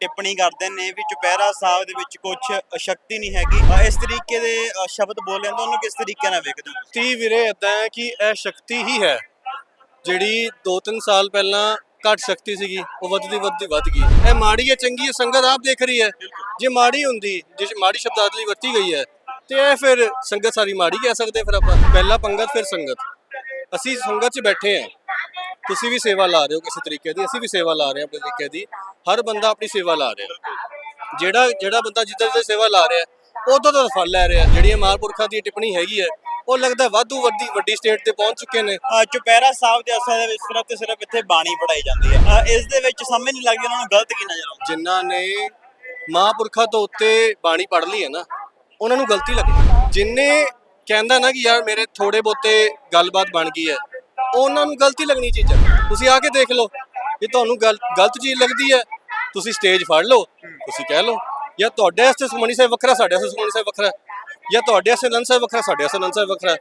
ਟਿੱਪਣੀ ਕਰਦੇ ਨੇ ਵੀ ਚੁਪਹਿਰਾ ਸਾਹਿਬ ਦੇ ਵਿੱਚ ਕੁਝ ਸ਼ਕਤੀ ਨਹੀਂ ਹੈਗੀ। ਇਸ ਤਰੀਕੇ ਦੇ ਸ਼ਬਦ ਬੋਲੇ ਤਾਂ ਉਹਨੂੰ ਕਿਸ ਤਰੀਕੇ ਨਾਲ ਵੇਖਦੇ ਹੋ? ਵੀਰੇ ਇਦਾਂ ਹੈ ਕਿ ਇਹ ਸ਼ਕਤੀ ਹੀ ਹੈ ਜਿਹੜੀ 2-3 ਸਾਲ ਪਹਿਲਾਂ ਘੱਟ ਸ਼ਕਤੀ ਸੀਗੀ ਉਹ ਵੱਧਦੀ ਵੱਧਦੀ ਵੱਧ ਗਈ। ਇਹ ਮਾੜੀ ਹੈ ਚੰਗੀ ਹੈ ਸੰਗਤ ਆਪ ਦੇਖ ਰਹੀ ਹੈ। ਜੇ ਮਾੜੀ ਹੁੰਦੀ ਜੇ ਮਾੜੀ ਸ਼ਬਦਾਵਲੀ ਵਰਤੀ ਗਈ ਹੈ ਤੇ ਇਹ ਫਿਰ ਸੰਗਤ ਸਾਰੀ ਮਾੜੀ ਕਹਿ ਸਕਦੇ ਫਿਰ ਆਪਾਂ। ਪਹਿਲਾ ਪੰਗਤ ਫਿਰ ਸੰਗਤ। ਅਸੀਂ ਸੰਗਤ 'ਚ ਬੈਠੇ ਹਾਂ। ਤੁਸੀਂ ਵੀ ਸੇਵਾ ਲਾ ਰਹੇ ਹੋ ਕਿਸੇ ਤਰੀਕੇ ਦੀ ਅਸੀਂ ਵੀ ਸੇਵਾ ਲਾ ਰਹੇ ਹਾਂ ਆਪਣੇ ਤਰੀਕੇ ਦੀ। ਹਰ ਬੰਦਾ ਆਪਣੀ ਸੇਵਾ ਲਾ ਰਿਹਾ। ਜਿਹੜਾ ਜਿਹੜਾ ਬੰਦਾ ਜਿੱਦਾਂ ਜਿੱਦਾਂ ਸੇਵਾ ਲਾ ਰਿਹਾ ਉਦੋਂ ਦਾ ਫਲ ਲੈ ਰਿਹਾ। ਜਿਹੜੀਆਂ ਮਹਾਂਪੁਰਖਾਂ ਦੀ ਟਿੱਪਣੀ ਹੈਗੀ ਹੈ ਉਹ ਲੱਗਦਾ ਵਾਧੂ ਵੱਡੀ ਵੱਡੀ ਸਟੇਟ ਤੇ ਪਹੁੰਚ ਚੁੱਕੇ ਨੇ। ਅ, ਚੁਪਹਿਰਾ ਸਾਹਿਬ ਦੇ ਅਸਲ ਦੇ ਵਿੱਚ ਸਿਰਫ ਤੇ ਸਿਰਫ ਇੱਥੇ ਬਾਣੀ ਪੜਾਈ ਜਾਂਦੀ ਹੈ। ਇਸ ਦੇ ਵਿੱਚ ਸਮਝ ਨਹੀਂ ਲੱਗਦੀ ਉਹਨਾਂ ਨੂੰ ਗਲਤ ਕੀ ਨਜ਼ਰ ਆਉਂਦਾ। ਜਿਨ੍ਹਾਂ ਨੇ ਮਹਾਂਪੁਰਖਾਂ ਤੋਂ ਉੱਤੇ ਬਾਣੀ ਪੜ੍ਹ ਲਈ ਹੈ ਨਾ ਉਹਨਾਂ ਨੂੰ ਗਲਤੀ ਲੱਗਦੀ ਜਿਨਨੇ ਕਹਿੰਦਾ ਨਾ ਕਿ ਯਾਰ ਮੇਰੇ ਥੋੜੇ ਬੋਤੇ ਗੱਲਬਾਤ ਬਣ ਗਈ ਹੈ ਉਹਨਾਂ ਨੂੰ ਗਲਤੀ ਲੱਗਣੀ ਚੀਜ਼ਾਂ ਤੁਸੀਂ ਆ ਕੇ ਦੇਖ ਲਓ ਜੇ ਤੁਹਾਨੂੰ ਗਲ- ਗਲਤ ਚੀਜ਼ ਲੱਗਦੀ ਹੈ, ਤੁਸੀਂ ਸਟੇਜ ਫੜ ਲਓ, ਤੁਸੀਂ ਕਹਿ ਲਓ। ਜਾਂ ਤੁਹਾਡੇ ਵਾਸਤੇ ਸੁਖਮਨੀ ਸਾਹਿਬ ਵੱਖਰਾ, ਸਾਡੇ ਵਾਸਤੇ ਸੁਖਮਨੀ ਸਾਹਿਬ ਵੱਖਰਾ। ਜਾਂ ਤੁਹਾਡੇ ਵਾਸਤੇ ਨੰਦ ਸਾਹਿਬ ਵੱਖਰਾ, ਸਾਡੇ ਵਾਸਤੇ ਅਨੰਦ ਸਾਹਿਬ ਵੱਖਰਾ।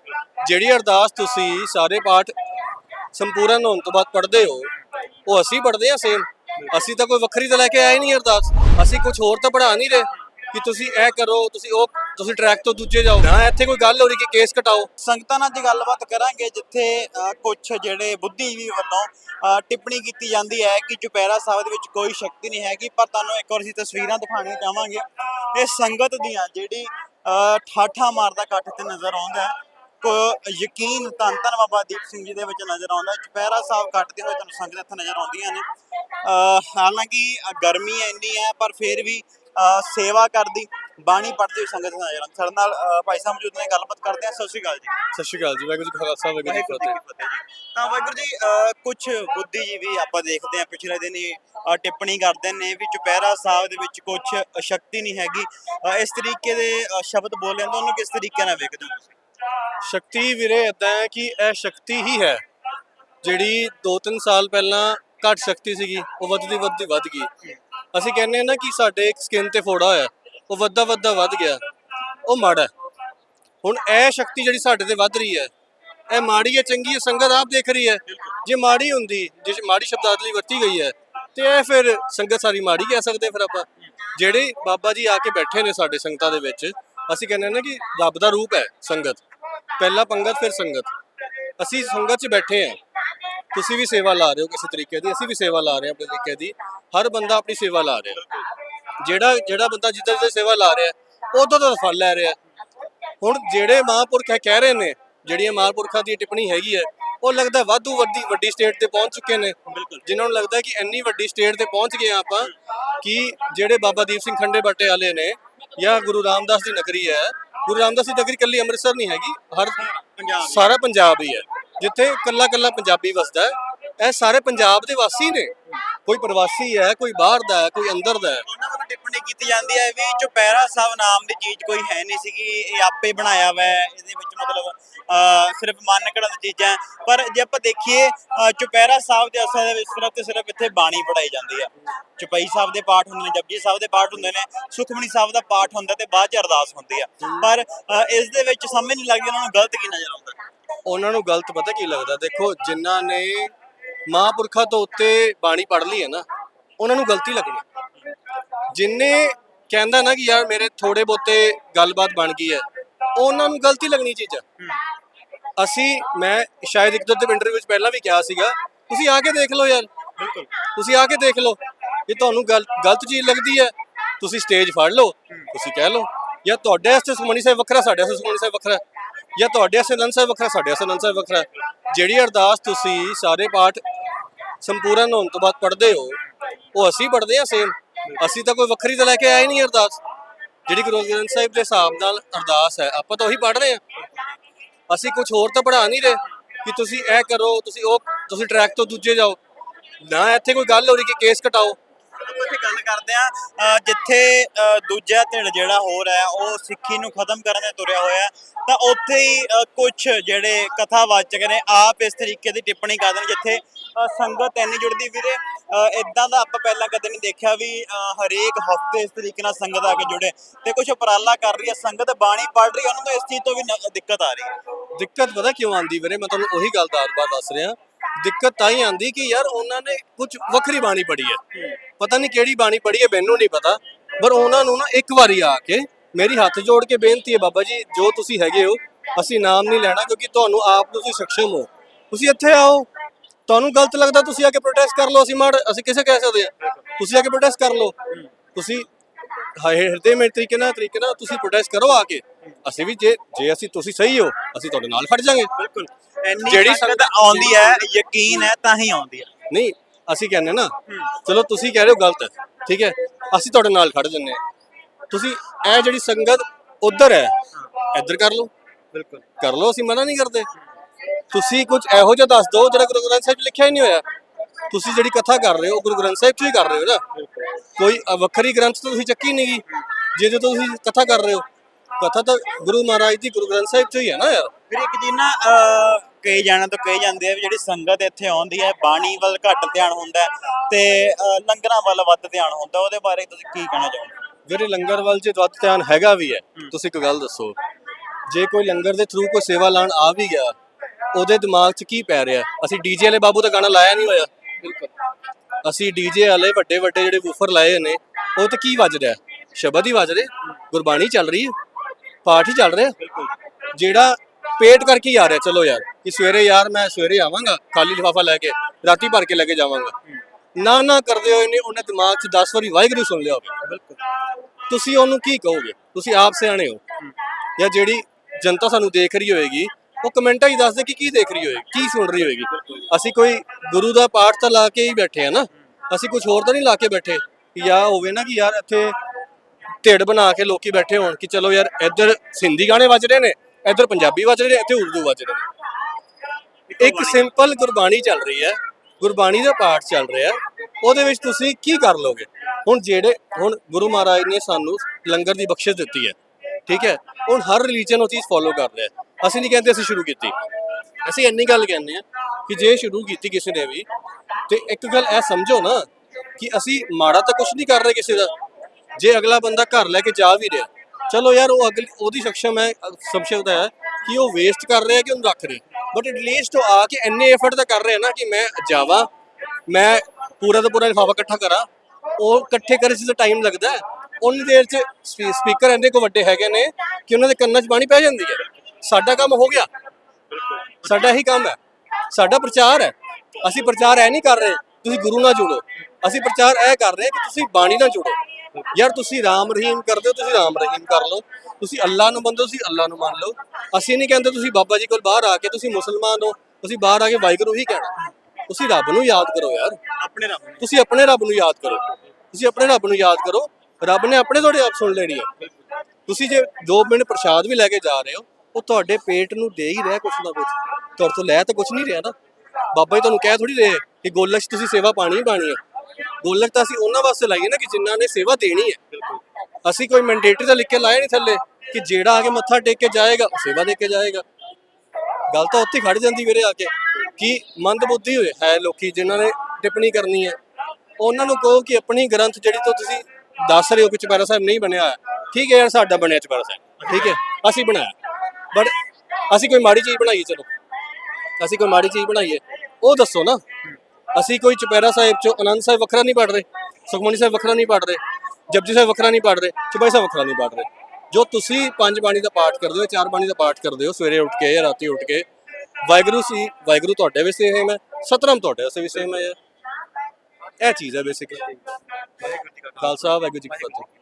ਜਿਹੜੀ ਅਰਦਾਸ ਤੁਸੀਂ ਸਾਰੇ ਪਾਠ ਸੰਪੂਰਨ ਹੋਣ ਤੋਂ ਬਾਅਦ ਪੜ੍ਹਦੇ ਹੋ, ਉਹ ਅਸੀਂ ਪੜ੍ਹਦੇ ਹਾਂ ਸੇਮ ਅਸੀਂ ਤਾਂ ਕੋਈ ਵੱਖਰੀ ਤਾਂ ਲੈ ਕੇ ਆਏ ਨਹੀਂ ਅਰਦਾਸ। ਅਸੀਂ ਕੁਝ ਹੋਰ ਤਾਂ ਪੜ੍ਹਾ ਨਹੀਂ ਰਹੇ ਕਿ ਤੁਸੀਂ ਇਹ ਕਰੋ, ਤੁਸੀਂ ਉਹ ਤੁਸੀਂ ਟਰੈਕ ਤੋਂ ਦੂਜੇ ਜਾਓ। ਨਾ ਇੱਥੇ ਕੋਈ ਗੱਲ ਹੋ ਰਹੀ ਕਿ ਕੇਸ ਕਟਾਓ ਸੰਗਤਾਂ ਨਾਲ ਅੱਜ ਗੱਲਬਾਤ ਕਰਾਂਗੇ ਜਿੱਥੇ ਕੁਝ ਜਿਹੜੇ ਬੁੱਧੀਜੀਵੀ ਵੱਲੋਂ ਅ, ਟਿੱਪਣੀ ਕੀਤੀ ਜਾਂਦੀ ਹੈ ਕਿ ਚੁਪਹਿਰਾ ਸਾਹਿਬ ਦੇ ਵਿੱਚ ਕੋਈ ਸ਼ਕਤੀ ਨਹੀਂ ਹੈਗੀ ਪਰ ਤੁਹਾਨੂੰ ਇੱਕ ਵਾਰ ਅਸੀਂ ਤਸਵੀਰਾਂ ਦਿਖਾਉਣੀਆਂ ਚਾਹਾਂਗੇ। ਇਹ ਸੰਗਤ ਦੀਆਂ ਜਿਹੜੀ ਠਾਠਾ ਮਾਰਦਾ ਇਕੱਠ ਤੇ ਨਜ਼ਰ ਆਉਂਦਾ ਹੈ। ਕੋ ਯਕੀਨ ਧੰਨ ਧੰਨ ਬਾਬਾ ਦੀਪ ਸਿੰਘ ਜੀ ਦੇ ਵਿੱਚ ਨਜ਼ਰ ਆਉਂਦਾ। ਚੁਪਹਿਰਾ ਸਾਹਿਬ ਕੱਟਦੇ ਹੋਏ ਤੁਹਾਨੂੰ ਸੰਗਤ ਇੱਥੇ ਨਜ਼ਰ ਆਉਂਦੀਆਂ ਨੇ। ਹਾਲਾਂਕਿ ਗਰਮੀ ਇੰਨੀ ਹੈ ਪਰ ਫਿਰ ਵੀ ਸੇਵਾ ਕਰਦੀ। ਬਾਣੀ ਪੜ੍ਹਦੀ ਹੋਈ ਸੰਗਤ ਆਉਂਦੀ ਸਾਡੇ ਨਾਲ ਅ, ਭਾਈ ਸਾਹਿਬ ਮੌਜੂਦ ਨੇ ਗੱਲਬਾਤ ਕਰਦੇ ਹਾਂ। ਸਤਿ ਸ਼੍ਰੀ ਅਕਾਲ ਜੀ। ਸਤਿ ਸ਼੍ਰੀ ਅਕਾਲ ਜੀ ਵਾਹਿਗੁਰੂ ਜੀ ਕਾ ਖਾਲਸਾ ਵਾਹਿਗੁਰੂ ਜੀ ਕੀ ਵਾਹਿਗੁਰੂ ਜੀ ਫਤਿਹ ਕੀ ਫਤਿਹ। ਜੀ। ਤਾਂ ਵਾਹਿਗੁਰੂ ਜੀ ਕੁਝ ਬੁੱਧੀਜੀਵੀ ਆਪਾਂ ਦੇਖਦੇ ਹਾਂ ਪਿਛਲੇ ਦਿਨੀ ਅ, ਟਿੱਪਣੀ ਕਰਦੇ ਨੇ ਵੀ ਚੁਪਹਿਰਾ ਸਾਹਿਬ ਦੇ ਵਿੱਚ ਕੁਝ ਸ਼ਕਤੀ ਨਹੀਂ ਹੈਗੀ। ਅ, ਇਸ ਤਰੀਕੇ ਦੇ ਅ, ਸ਼ਬਦ ਬੋਲੇ ਤਾਂ ਉਹਨੂੰ ਕਿਸ ਤਰੀਕੇ ਨਾਲ ਵੇਖਦੇ ਹੋ ਤੁਸੀਂ? ਸ਼ਕਤੀ ਵੀਰੇ ਇਦਾਂ ਹੈ ਕਿ ਇਹ ਸ਼ਕਤੀ ਹੀ ਹੈ ਜਿਹੜੀ 2-3 ਸਾਲ ਪਹਿਲਾਂ ਘੱਟ ਸ਼ਕਤੀ ਸੀਗੀ ਉਹ ਵੱਧਦੀ ਵੱਧਦੀ ਵੱਧ ਗਈ। ਅਸੀਂ ਕਹਿੰਦੇ ਹਾਂ ਨਾ ਕਿ ਸਾਡੇ ਇੱਕ ਸਕਿਨ ਤੇ ਫੋੜਾ ਹੋਇਆ। ਉਹ ਵੱਧਦਾ ਵੱਧਦਾ ਵੱਧ ਗਿਆ। ਉਹ ਮਾੜਾ ਹੁਣ ਇਹ ਸ਼ਕਤੀ ਜਿਹੜੀ ਸਾਡੇ ਤੇ ਵੱਧ ਰਹੀ ਹੈ, ਇਹ ਮਾੜੀ ਹੈ, ਚੰਗੀ ਹੈ, ਸੰਗਤ ਆਪ ਦੇਖ ਰਹੀ ਹੈ। ਜੇ ਮਾੜੀ ਹੁੰਦੀ, ਜੇ ਮਾੜੀ ਸ਼ਬਦਾਵਲੀ ਵਰਤੀ ਗਈ ਹੈ, ਤੇ ਇਹ ਫਿਰ ਸੰਗਤ ਸਾਰੀ ਮਾੜੀ ਕਹਿ ਸਕਦੇ ਫਿਰ ਆਪਾਂ। ਜਿਹੜੇ ਬਾਬਾ ਜੀ ਆ ਕੇ ਬੈਠੇ ਨੇ ਸਾਡੇ ਸੰਗਤਾਂ ਦੇ ਵਿੱਚ, ਅਸੀਂ ਕਹਿੰਦੇ ਹਾਂ ਨਾ ਕਿ ਰੱਬ ਦਾ ਰੂਪ ਹੈ ਸੰਗਤ। ਪਹਿਲਾ ਪੰਗਤ, ਫਿਰ ਸੰਗਤ। ਅਸੀਂ ਸੰਗਤ 'ਚ ਬੈਠੇ ਹਾਂ। ਤੁਸੀਂ ਵੀ ਸੇਵਾ ਲਾ ਰਹੇ ਹੋ ਕਿਸੇ ਤਰੀਕੇ ਦੀ, ਅਸੀਂ ਵੀ ਸੇਵਾ ਲਾ ਰਹੇ ਹਾਂ ਆਪਣੇ ਤਰੀਕੇ ਦੀ। ਹਰ ਬੰਦਾ ਆਪਣੀ ਸੇਵਾ ਲਾ ਰਿਹਾ। ਜਿਹੜਾ ਜਿਹੜਾ ਬੰਦਾ ਜਿੱਦਾਂ ਜਿੱਦਾਂ ਸੇਵਾ ਲਾ ਰਿਹਾ ਉਦੋਂ ਦਾ ਫਲ ਲੈ ਰਿਹਾ। ਹੁਣ ਜਿਹੜੇ ਮਹਾਂਪੁਰਖ ਕਹਿ ਰਹੇ ਨੇ ਜਿਹੜੀਆਂ ਮਹਾਂਪੁਰਖਾਂ ਦੀ ਟਿੱਪਣੀ ਹੈਗੀ ਹੈ ਉਹ ਲੱਗਦਾ ਵਾਧੂ ਵੱਡੀ ਵੱਡੀ ਸਟੇਟ ਤੇ ਪਹੁੰਚ ਚੁੱਕੇ ਨੇ। ਬਿਲਕੁਲ। ਜਿਨ੍ਹਾਂ ਨੂੰ ਲੱਗਦਾ ਕਿ ਇੰਨੀ ਵੱਡੀ ਸਟੇਟ ਤੇ ਪਹੁੰਚ ਗਏ ਆਪਾਂ ਕਿ ਜਿਹੜੇ ਬਾਬਾ ਦੀਪ ਸਿੰਘ ਖੰਡੇ ਬੱਟੇ ਵਾਲੇ ਨੇ ਜਾਂ ਗੁਰੂ ਰਾਮਦਾਸ ਦੀ ਨਗਰੀ ਹੈ ਗੁਰੂ ਰਾਮਦਾਸ ਦੀ ਨਗਰੀ ਕੱਲੀ ਅੰਮ੍ਰਿਤਸਰ ਨਹੀਂ ਹੈਗੀ ਹਰ ਪੰਜਾਬ ਸਾਰਾ ਪੰਜਾਬ ਹੀ ਹੈ। ਜਿੱਥੇ ਕੱਲਾ ਕੱਲਾ ਪੰਜਾਬੀ ਵਸਦਾ ਹੈ ਇਹ ਸਾਰੇ ਪੰਜਾਬ ਦੇ ਵਾਸੀ ਨੇ। ਕੋਈ ਪ੍ਰਵਾਸੀ ਹੈ ਕੋਈ ਬਾਹਰ ਦਾ ਹੈ ਕੋਈ ਅੰਦਰ ਦਾ ਹੈ। ਟਿੱਪਣੀ ਕੀਤੀ ਜਾਂਦੀ ਹੈ ਵੀ ਚੁਪਹਿਰਾ ਸਾਹਿਬ ਨਾਮ ਦੀ ਚੀਜ਼ ਕੋਈ ਹੈ ਨਹੀਂ ਸੀਗੀ ਇਹ ਆਪੇ ਬਣਾਇਆ ਹੋਇਆ ਹੈ ਇਹਦੇ ਵਿੱਚ ਮਤਲਬ ਸਿਰਫ ਮਨ ਘੜਨ ਦੀ ਚੀਜ਼ਾਂ ਪਰ ਜੇ ਆਪਾਂ ਦੇਖੀਏ ਅ, ਚੁਪਹਿਰਾ ਸਾਹਿਬ ਦੇ ਅਸਲ ਦੇ ਵਿੱਚ ਸਿਰਫ ਤੇ ਸਿਰਫ ਇੱਥੇ ਬਾਣੀ ਪੜਾਈ ਜਾਂਦੀ ਹੈ। ਚੁਪਈ ਸਾਹਿਬ ਦੇ ਪਾਠ ਹੁੰਦੇ ਨੇ ਜਪਜੀ ਸਾਹਿਬ ਦੇ ਪਾਠ ਹੁੰਦੇ ਨੇ ਸੁਖਮਨੀ ਸਾਹਿਬ ਦਾ ਪਾਠ ਹੁੰਦਾ ਤੇ ਬਾਅਦ ਚ ਅਰਦਾਸ ਹੁੰਦੀ ਆ ਪਰ ਅ, ਇਸ ਦੇ ਵਿੱਚ ਸਮਝ ਨਹੀਂ ਲੱਗਦੀ ਉਹਨਾਂ ਨੂੰ ਗਲਤ ਕੀ ਨਜ਼ਰ ਆਉਂਦਾ। ਉਹਨਾਂ ਨੂੰ ਗਲਤ ਪਤਾ ਕੀ ਲੱਗਦਾ? ਦੇਖੋ ਜਿਨ੍ਹਾਂ ਨੇ ਮਹਾਂਪੁਰਖਾਂ ਤੋਂ ਉੱਤੇ ਬਾਣੀ ਪੜ੍ਹ ਲਈ ਹੈ ਨਾ ਉਹਨਾਂ ਨੂੰ ਗਲਤੀ ਲੱਗਣੀ ਜਿਨਨੇ ਕਹਿੰਦਾ ਨਾ ਕਿ ਯਾਰ ਮੇਰੇ ਥੋੜੇ ਬੋਤੇ ਗੱਲਬਾਤ ਬਣ ਗਈ ਹੈ ਉਹਨਾਂ ਨੂੰ ਗਲਤੀ ਲੱਗਣੀ ਚੀਜ਼ਾਂ। ਅਸੀਂ ਮੈਂ ਸ਼ਾਇਦ ਇੱਕ ਦੋ ਤੇ ਇੰਟਰਵਿਊ ਵਿੱਚ ਪਹਿਲਾਂ ਵੀ ਕਿਹਾ ਸੀਗਾ ਤੁਸੀਂ ਆ ਕੇ ਦੇਖ ਲਓ ਯਾਰ। ਬਿਲਕੁਲ। ਤੁਸੀਂ ਆ ਕੇ ਦੇਖ ਲਓ ਜੇ ਤੁਹਾਨੂੰ ਗਲ- ਗਲਤ ਚੀਜ਼ ਲੱਗਦੀ ਹੈ ਤੁਸੀਂ ਸਟੇਜ ਫੜ ਲਓ ਤੁਸੀਂ ਕਹਿ ਲਓ। ਜਾਂ ਤੁਹਾਡੇ ਵਾਸਤੇ ਸੁਖਮਨੀ ਸਾਹਿਬ ਵੱਖਰਾ ਸਾਡੇ ਵਾਸਤੇ ਸੁਖਮਨੀ ਸਾਹਿਬ ਵੱਖਰਾ। ਜਾਂ ਤੁਹਾਡੇ ਵਾਸਤੇ ਅਨੰਦ ਸਾਹਿਬ ਵੱਖਰਾ ਸਾਡੇ ਵਾਸਤੇ ਅਨੰਦ ਸਾਹਿਬ ਵੱਖਰਾ। ਜਿਹੜੀ ਅਰਦਾਸ ਤੁਸੀਂ ਸਾਰੇ ਪਾਠ ਸੰਪੂਰਨ ਹੋਣ ਤੋਂ ਬਾਅਦ ਪੜ੍ਹਦੇ ਹੋ ਉਹ ਅਸੀਂ ਪੜ੍ਹਦੇ ਹਾਂ ਸੇਮ ਅਸੀਂ ਤਾਂ ਕੋਈ ਵੱਖਰੀ ਤਾਂ ਲੈ ਕੇ ਆਏ ਨਹੀਂ ਅਰਦਾਸ। ਜਿਹੜੀ ਗੁਰੂ ਗ੍ਰੰਥ ਸਾਹਿਬ ਦੇ ਹਿਸਾਬ ਨਾਲ ਅਰਦਾਸ ਹੈ, ਆਪਾਂ ਤਾਂ ਉਹੀ ਪੜ੍ਹ ਰਹੇ ਹਾਂ। ਅਸੀਂ ਕੁਝ ਹੋਰ ਤਾਂ ਪੜ੍ਹਾ ਨਹੀਂ ਰਹੇ ਕਿ ਤੁਸੀਂ ਇਹ ਕਰੋ, ਤੁਸੀਂ ਉਹ, ਤੁਸੀਂ ਟਰੈਕ ਤੋਂ ਦੂਜੇ ਜਾਓ। ਨਾ ਇੱਥੇ ਕੋਈ ਗੱਲ ਹੋ ਰਹੀ ਕਿ ਕੇਸ ਕਟਾਓ। ਆਪਾਂ ਗੱਲ ਕਰਦੇ ਆ ਜਿੱਥੇ ਦੂਜਾ ਧਿਰ ਜਿਹੜਾ ਹੋਰ ਹੈ, ਉਹ ਸਿੱਖੀ ਨੂੰ ਖਤਮ ਕਰਨ ਦੇ ਤੁਰਿਆ ਹੋਇਆ ਤਾਂ ਉੱਥੇ ਹੀ ਕੁਝ ਜਿਹੜੇ ਕਥਾਵਾਚਕ ਨੇ, ਆਪ ਇਸ ਤਰੀਕੇ ਦੀ ਟਿੱਪਣੀ ਕਰਦੇ ਨੇ, ਜਿੱਥੇ ਸੰਗਤ ਇੰਨੀ ਜੁੜਦੀ ਵੀਰੇ ਇਦਾਂ ਦਾ ਆਪਾਂ ਪਹਿਲਾਂ ਕਦੇ ਨਹੀਂ ਦੇਖਿਆ ਵੀ ਹਰੇਕ ਹਫ਼ਤੇ ਇਸ ਤਰੀਕੇ ਨਾਲ ਸੰਗਤ ਆ ਕੇ ਜੁੜੇ ਤੇ ਕੁਝ ਉਪਰਾਲਾ ਕਰ ਰਹੀ ਹੈ। ਸੰਗਤ ਬਾਣੀ ਪੜ੍ਹ ਰਹੀ ਹੈ, ਉਹਨਾਂ ਨੂੰ ਇਸ ਚੀਜ਼ ਤੋਂ ਵੀ ਦਿੱਕਤ ਆ ਰਹੀ ਹੈ। ਦਿੱਕਤ ਪਤਾ ਕਿਉਂ ਆਂਦੀ ਵੀਰੇ? ਮੈਂ ਤੁਹਾਨੂੰ ਉਹੀ ਗੱਲ ਦਾ ਬਾਰ ਦੱਸ ਰਿਹਾ। ਦਿੱਕਤ ਤਾਂ ਹੀ ਆਂਦੀ ਕਿ ਯਾਰ ਉਹਨਾਂ ਨੇ ਕੁਝ ਵੱਖਰੀ ਬਾਣੀ ਪੜ੍ਹੀ ਹੈ। ਪਤਾ ਨਹੀਂ ਕਿਹੜੀ ਬਾਣੀ ਪੜ੍ਹੀ ਹੈ ਮੈਨੂੰ ਨਹੀਂ ਪਤਾ। ਪਰ ਉਹਨਾਂ ਨੂੰ ਨਾ ਇੱਕ ਵਾਰੀ ਆ ਕੇ ਮੇਰੀ ਹੱਥ ਜੋੜ ਕੇ ਬੇਨਤੀ ਹੈ ਬਾਬਾ ਜੀ ਜੋ ਤੁਸੀਂ ਹੈਗੇ ਹੋ ਅਸੀਂ ਨਾਮ ਨਹੀਂ ਲੈਣਾ ਕਿਉਂਕਿ ਤੁਹਾਨੂੰ ਆਪ ਤੁਸੀਂ ਸક્ષਮ ਹੋ। ਤੁਸੀਂ ਇੱਥੇ ਆਓ। ਤੁਹਾਨੂੰ ਗਲਤ ਲੱਗਦਾ ਤੁਸੀਂ ਆ ਕੇ ਪ੍ਰੋਟੈਸਟ ਕਰ ਲਓ ਅਸੀਂ ਮਾੜ ਅਸੀਂ ਕਿਸੇ ਕਹਿ ਸਕਦੇ ਆ ਤੁਸੀਂ ਆ ਕੇ ਪ੍ਰੋਟੈਸਟ ਕਰ ਲਓ। ਤੁਸੀਂ ਹਿਰਦੇ ਵਿੱਚ ਤਰੀਕੇ ਨਾਲ ਤਰੀਕੇ ਨਾਲ ਤੁਸੀਂ ਪ੍ਰੋਟੈਸਟ ਕਰੋ ਆ ਕੇ। ਅਸੀਂ ਵੀ ਜੇ ਜੇ ਅਸੀਂ ਤੁਸੀਂ ਸਹੀ ਹੋ ਅਸੀਂ ਤੁਹਾਡੇ ਨਾਲ ਖੜ ਜਾਾਂਗੇ ਬਿਲਕੁਲ। ਜਿਹੜੀ ਸੰਗਤ ਆਉਂਦੀ ਹੈ ਯਕੀਨ ਹੈ ਤਾਂ ਹੀ ਆਉਂਦੀ ਹੈ। ਨਹੀਂ ਅਸੀਂ ਕਹਿੰਦੇ ਨਾ ਚਲੋ ਤੁਸੀਂ ਕਹਿ ਰਹੇ ਹੋ ਗਲਤ ਹੈ ਠੀਕ ਹੈ ਅਸੀਂ ਤੁਹਾਡੇ ਨਾਲ ਖੜ ਜੰਨੇ ਤੁਸੀਂ ਇਹ ਜਿਹੜੀ ਸੰਗਤ ਉਧਰ ਹੈ ਇੱਧਰ ਕਰ ਲਓ। ਬਿਲਕੁਲ। ਕਰ ਲਓ ਅਸੀਂ ਮਨਾ ਨਹੀਂ ਕਰਦੇ। ਤੁਸੀਂ ਕੁਝ ਇਹੋ ਜਿਹਾ ਦੱਸ ਦਿਓ ਜਿਹੜਾ ਗੁਰੂ ਗ੍ਰੰਥ ਸਾਹਿਬ 'ਚ ਲਿਖਿਆ ਹੀ ਨਹੀਂ ਹੋਇਆ। ਤੁਸੀਂ ਜਿਹੜੀ ਕਥਾ ਕਰ ਰਹੇ ਹੋ ਗੁਰੂ ਗ੍ਰੰਥ ਸਾਹਿਬ 'ਚ ਹੀ ਕਰ ਰਹੇ ਹੋ ਨਾ। ਕੋਈ ਵੱਖਰੀ ਗ੍ਰੰਥ ਤਾਂ ਤੁਸੀਂ ਚੱਕੀ ਨਹੀਂ ਗਈ ਜਿਹਦੇ ਤੋਂ ਤੁਸੀਂ ਕਥਾ ਕਰ ਰਹੇ ਹੋ। ਕਥਾ ਤਾਂ ਗੁਰੂ ਮਹਾਰਾਜ ਦੀ ਗੁਰੂ ਗ੍ਰੰਥ ਸਾਹਿਬ 'ਚ ਹੀ ਹੈ ਨਾ ਯਾਰ ਫਿਰ ਇੱਕ ਜੀ ਨਾ ਕਈ ਜਾਣਾਂ ਤੋਂ ਕਹੀ ਜਾਂਦੇ ਆ ਵੀ ਜਿਹੜੀ ਸੰਗਤ ਇੱਥੇ ਆਉਂਦੀ ਹੈ ਬਾਣੀ ਵੱਲ ਘੱਟ ਧਿਆਨ ਹੁੰਦਾ ਤੇ ਲੰਗਰਾਂ ਵੱਲ ਵੱਧ ਧਿਆਨ ਹੁੰਦਾ ਉਹਦੇ ਬਾਰੇ ਤੁਸੀਂ ਕੀ ਕਹਿਣਾ ਚਾਹੋਗੇ? ਵੀਰੇ ਲੰਗਰ ਵੱਲ ਜੇ ਵੱਧ ਧਿਆਨ ਹੈਗਾ ਵੀ ਹੈ ਤੁਸੀਂ ਇੱਕ ਗੱਲ ਦੱਸੋ ਜੇ ਕੋਈ ਲੰਗਰ ਦੇ ਥਰੂ ਕੋਈ ਸੇਵਾ ਲਾਣ ਆ ਵੀ ਗਿਆ ਉਹਦੇ ਦਿਮਾਗ 'ਚ ਕੀ ਪੈ ਰਿਹਾ? ਅਸੀਂ ਡੀਜੇ ਵਾਲੇ ਬਾਬੂ ਦਾ ਗਾਣਾ ਲਾਇਆ ਨਹੀਂ ਹੋਇਆ। ਬਿਲਕੁਲ। ਅਸੀਂ ਡੀਜੇ ਵਾਲੇ ਵੱਡੇ ਵੱਡੇ ਜਿਹੜੇ ਵੂਫਰ ਲਾਏ ਨੇ ਉਹ ਤੇ ਕੀ ਵੱਜ ਰਿਹਾ? ਸ਼ਬਦ ਹੀ ਵੱਜ ਰਿਹਾ? ਗੁਰਬਾਣੀ ਚੱਲ ਰਹੀ ਹੈ? ਪਾਠ ਹੀ ਚੱਲ ਰਿਹਾ? ਜਿਹੜਾ ਪੇਟ ਕਰਕੇ ਹੀ ਆ ਰਿਹਾ, ਚਲੋ ਯਾਰ, ਕਿ ਸਵੇਰੇ ਯਾਰ ਮੈਂ ਸਵੇਰੇ ਆਵਾਂਗਾ, ਖਾਲੀ ਲਿਫਾਫਾ ਲੈ ਕੇ, ਰਾਤੀ ਭਰ ਕੇ ਲੈ ਕੇ ਜਾਵਾਂਗਾ। ਨਾ ਨਾ ਕਰਦੇ ਹੋਏ ਨੇ ਉਹਨੇ ਦਿਮਾਗ 'ਚ 10 ਵਾਰੀ ਵਾਹਿਗੁਰੂ ਸੁਣ ਲਿਆ ਹੋਵੇ। ਬਿਲਕੁਲ ਤੁਸੀਂ ਉਹਨੂੰ ਕੀ ਕਹੋਗੇ? ਤੁਸੀਂ ਆਪ ਸਿਆਣੇ ਹੋ। ਜਾਂ ਜਿਹੜੀ ਜਨਤਾ ਸਾਨੂੰ ਦੇਖ ਰਹੀ ਹੋਏਗੀ, ਉਹ ਕਮੈਂਟਾਂ ਹੀ ਦੱਸਦੇ ਕਿ ਕੀ ਦੇਖ ਰਹੀ ਹੋਏਗੀ, ਕੀ ਸੁਣ ਰਹੀ ਹੋਏਗੀ। ਅਸੀਂ ਕੋਈ ਗੁਰੂ ਦਾ ਪਾਠ ਤਾਂ ਲਾ ਕੇ ਹੀ ਬੈਠੇ ਆ ਨਾ। ਅਸੀਂ ਕੁਝ ਹੋਰ ਤਾਂ ਨਹੀਂ ਲਾ ਕੇ ਬੈਠੇ। ਕਿ ਜਾਂ ਹੋਵੇ ਨਾ ਕਿ ਯਾਰ ਇੱਥੇ ਢਿੱਡ ਬਣਾ ਕੇ ਲੋਕੀ ਬੈਠੇ ਹੋਣ ਕਿ ਚਲੋ ਯਾਰ, ਇੱਧਰ ਸਿੰਧੀ ਗਾਣੇ ਵੱਜ ਰਹੇ ਨੇ ਇੱਧਰ ਪੰਜਾਬੀ ਵੱਜ ਰਹੇ ਨੇ ਇੱਥੇ ਉਰਦੂ ਵੱਜ ਰਹੇ ਨੇ। ਇੱਕ ਸਿੰਪਲ ਗੁਰਬਾਣੀ ਚੱਲ ਰਹੀ ਹੈ ਗੁਰਬਾਣੀ ਦਾ ਪਾਠ ਚੱਲ ਰਿਹਾ ਉਹਦੇ ਵਿੱਚ ਤੁਸੀਂ ਕੀ ਕਰ ਲੋਗੇ? ਹੁਣ ਜਿਹੜੇ ਹੁਣ ਗੁਰੂ ਮਹਾਰਾਜ ਨੇ ਸਾਨੂੰ ਲੰਗਰ ਦੀ ਬਖਸ਼ਿਸ਼ ਦਿੱਤੀ ਹੈ ਠੀਕ ਹੈ? ਹੁਣ ਹਰ ਰਿਲੀਜਨ ਉਹ ਚੀਜ਼ ਫੋਲੋ ਕਰ ਰਿਹਾ ਅਸੀਂ ਨਹੀਂ ਕਹਿੰਦੇ ਅਸੀਂ ਸ਼ੁਰੂ ਕੀਤੀ। ਅਸੀਂ ਇੰਨੀ ਗੱਲ ਕਹਿੰਦੇ ਆ ਕਿ ਜੇ ਸ਼ੁਰੂ ਕੀਤੀ ਕਿਸੇ ਨੇ ਵੀ ਤੇ ਇੱਕ ਗੱਲ ਇਹ ਸਮਝੋ ਨਾ ਕਿ ਅਸੀਂ ਮਾੜਾ ਤਾਂ ਕੁਝ ਨਹੀਂ ਕਰ ਰਹੇ ਕਿਸੇ ਦਾ। ਜੇ ਅਗਲਾ ਬੰਦਾ ਘਰ ਲੈ ਕੇ ਜਾ ਵੀ ਰਿਹਾ ਚਲੋ ਯਾਰ, ਉਹ ਅਗਲੀ, ਉਹਦੀ ਸક્ષਮ ਹੈ ਸੰਸ਼ਯ ਹੈ ਕਿ ਉਹ ਵੇਸਟ ਕਰ ਰਿਹਾ ਕਿ ਉਹਨੂੰ ਰੱਖ ਰਿਹਾ ਬਟ ਐਟਲੀਸਟ ਉਹ ਆ ਕੇ ਇੰਨੇ ਐਫਰਟ ਤਾਂ ਕਰ ਰਿਹਾ ਨਾ ਕਿ ਮੈਂ ਜਾਵਾਂ, ਮੈਂ ਪੂਰਾ ਦਾ ਪੂਰਾ ਲਿਫਾਫਾ ਇਕੱਠਾ ਕਰਾਂ। ਉਹ ਇਕੱਠੇ ਕਰਨ 'ਚ ਟਾਈਮ ਲੱਗਦਾ ਹੈ। ਉਨੀ ਦੇਰ 'ਚ ਸਪੀਕਰ ਇੰਨੇ ਕੋ ਵੱਡੇ ਹੈਗੇ ਨੇ ਕਿ ਉਹਨਾਂ ਦੇ ਕੰਨਾਂ 'ਚ ਪਾਣੀ ਪੈ ਜਾਂਦੀ ਹੈ। ਸਾਡਾ ਕੰਮ ਹੋ ਗਿਆ। ਸਾਡਾ ਹੀ ਕੰਮ ਹੈ। ਸਾਡਾ ਪ੍ਰਚਾਰ ਹੈ। ਅਸੀਂ ਪ੍ਰਚਾਰ ਐ ਨਹੀਂ ਕਰ ਰਹੇ, ਤੁਸੀਂ ਗੁਰੂ ਨਾਲ ਜੁੜੋ। ਅਸੀਂ ਪ੍ਰਚਾਰ ਇਹ ਕਰ ਰਹੇ ਕਿ ਤੁਸੀਂ ਬਾਣੀ ਨਾਲ ਜੁੜੋ। ਯਾਰ ਤੁਸੀਂ ਰਾਮ ਰਹੀਮ ਕਰਦੇ ਹੋ ਤੁਸੀਂ ਰਾਮ ਰਹੀਮ ਕਰ ਲਓ। ਤੁਸੀਂ ਅੱਲਾ ਨੂੰ ਮੰਨਦੇ ਹੋ ਤੁਸੀਂ ਅੱਲਾ ਨੂੰ ਮੰਨ ਲਓ। ਅਸੀਂ ਨਹੀਂ ਕਹਿੰਦੇ ਤੁਸੀਂ ਬਾਬਾ ਜੀ ਕੋਲ ਬਾਹਰ ਆ ਕੇ ਤੁਸੀਂ ਮੁਸਲਮਾਨ ਹੋ ਤੁਸੀਂ ਬਾਹਰ ਆ ਕੇ ਵਾਹਿਗੁਰੂ ਹੀ ਕਹਿਣਾ। ਤੁਸੀਂ ਰੱਬ ਨੂੰ ਯਾਦ ਕਰੋ ਯਾਰ। ਆਪਣੇ ਰੱਬ ਤੁਸੀਂ ਆਪਣੇ ਰੱਬ ਨੂੰ ਯਾਦ ਕਰੋ। ਤੁਸੀਂ ਆਪਣੇ ਰੱਬ ਨੂੰ ਯਾਦ ਕਰੋ। ਰੱਬ ਨੇ ਆਪਣੇ ਤੁਹਾਡੇ ਆਪ ਸੁਣ ਲੈਣੀ ਹੈ। ਤੁਸੀਂ ਜੇ 2 ਮਿੰਟ ਪ੍ਰਸ਼ਾਦ ਵੀ ਲੈ ਕੇ ਜਾ ਰਹੇ ਹੋ ਉਹ ਤੁਹਾਡੇ ਪੇਟ ਨੂੰ ਦੇ ਹੀ ਰਿਹਾ ਕੁਛ ਨਾ ਕੁਛ। ਤੁਹਾਡੇ ਤੋਂ ਲੈ ਤਾਂ ਕੁਛ ਨਹੀਂ ਰਿਹਾ ਨਾ। ਬਾਬਾ ਜੀ ਤੁਹਾਨੂੰ ਕਹਿ ਥੋੜੀ ਰਹੇ ਕਿ ਗੋਲਕ 'ਚ ਤੁਸੀਂ ਸੇਵਾ ਪਾਣੀ ਹੀ ਪਾਣੀ ਹੈ। ਗੋਲਕ ਤਾਂ ਅਸੀਂ ਉਹਨਾਂ ਵਾਸਤੇ ਲਾਈਏ ਨਾ ਕਿ ਜਿਨ੍ਹਾਂ ਨੇ ਸੇਵਾ ਦੇਣੀ ਹੈ। ਅਸੀਂ ਕੋਈ ਮੈਂਡੇਟਰੀ ਤਾਂ ਲਿਖ ਕੇ ਲਾਇਆ ਨਹੀਂ ਥੱਲੇ ਕਿ ਜਿਹੜਾ ਆ ਕੇ ਮੱਥਾ ਟੇਕ ਕੇ ਜਾਏਗਾ, ਉਹ ਸੇਵਾ ਦੇ ਕੇ ਜਾਏਗਾ। ਗੱਲ ਤਾਂ ਉੱਥੇ ਖੜ ਜਾਂਦੀ ਵੀਰੇ ਆ ਕੇ ਕਿ ਮੰਦਬੁੱਧੀ ਹੋਏ। ਹੈ ਲੋਕੀ ਜਿਨ੍ਹਾਂ ਨੇ ਟਿੱਪਣੀ ਕਰਨੀ ਹੈ। ਉਹਨਾਂ ਨੂੰ ਕਹੋ ਕਿ ਆਪਣੀ ਗ੍ਰੰਥ ਜਿਹੜੀ ਤੋਂ ਤੁਸੀਂ ਦੱਸ ਰਹੇ ਹੋ ਕਿ ਚੁਪਹਿਰਾ ਸਾਹਿਬ ਨਹੀਂ ਬਣਿਆ ਹੋਇਆ। ਠੀਕ ਹੈ ਯਾਰ, ਸਾਡਾ ਬਣਿਆ ਚੁਪਹਿਰਾ ਸਾਹਿਬ। ਠੀਕ ਹੈ, ਅਸੀਂ ਬਣਾਇਆ। ਬਟ ਅਸੀਂ ਕੋਈ ਮਾੜੀ ਚੀਜ਼ ਬਣਾਈਏ, ਚਲੋ। ਅਸੀਂ ਕੋਈ ਮਾੜੀ ਚੀਜ਼ ਬਣਾਈਏ। ਉਹ ਦੱਸੋ ਨਾ। ਅਸੀਂ ਕੋਈ ਚੁਪਹਿਰਾ ਸਾਹਿਬ ਚੋਂ ਆਨੰਦ ਸਾਹਿਬ ਵੱਖਰਾ ਨਹੀਂ ਪੜ ਰਹੇ ਸੁਖਮਨੀ ਸਾਹਿਬ ਵੱਖਰਾ ਨਹੀਂ ਪੜ ਰਹੇ ਜਪਜੀ ਸਾਹਿਬ ਵੱਖਰਾ ਨਹੀਂ ਪੜ ਰਹੇ ਚੁਪਹਿਰਾ ਸਾਹਿਬ ਵੱਖਰਾ ਨਹੀਂ ਪੜ ਰਹੇ ਜੋ ਤੁਸੀਂ ਪੰਜ ਬਾਣੀ ਦਾ ਪਾਠ ਕਰਦੇ ਹੋ, ਚਾਰ ਬਾਣੀ ਦਾ ਪਾਠ ਕਰਦੇ ਹੋ, ਸਵੇਰੇ ਉੱਠ ਕੇ ਜਾਂ ਰਾਤੀ ਉੱਠ ਕੇ, ਵਾਹਿਗੁਰੂ ਸੀ, ਵਾਹਿਗੁਰੂ ਤੁਹਾਡੇ ਵੀ ਸੇਮ ਹੈ, ਸਤਨਾਮ ਤੁਹਾਡੇ ਵਾਸਤੇ ਵੀ ਸੇਮ ਹੈ। ਯਾਰ ਇਹ ਚੀਜ਼ ਹੈ ਬੇਸਿਕਲੀ ਖਾਲਸਾ, ਵਾਹਿਗੁਰੂ ਜੀ ਕੀ ਫਤਿਹ।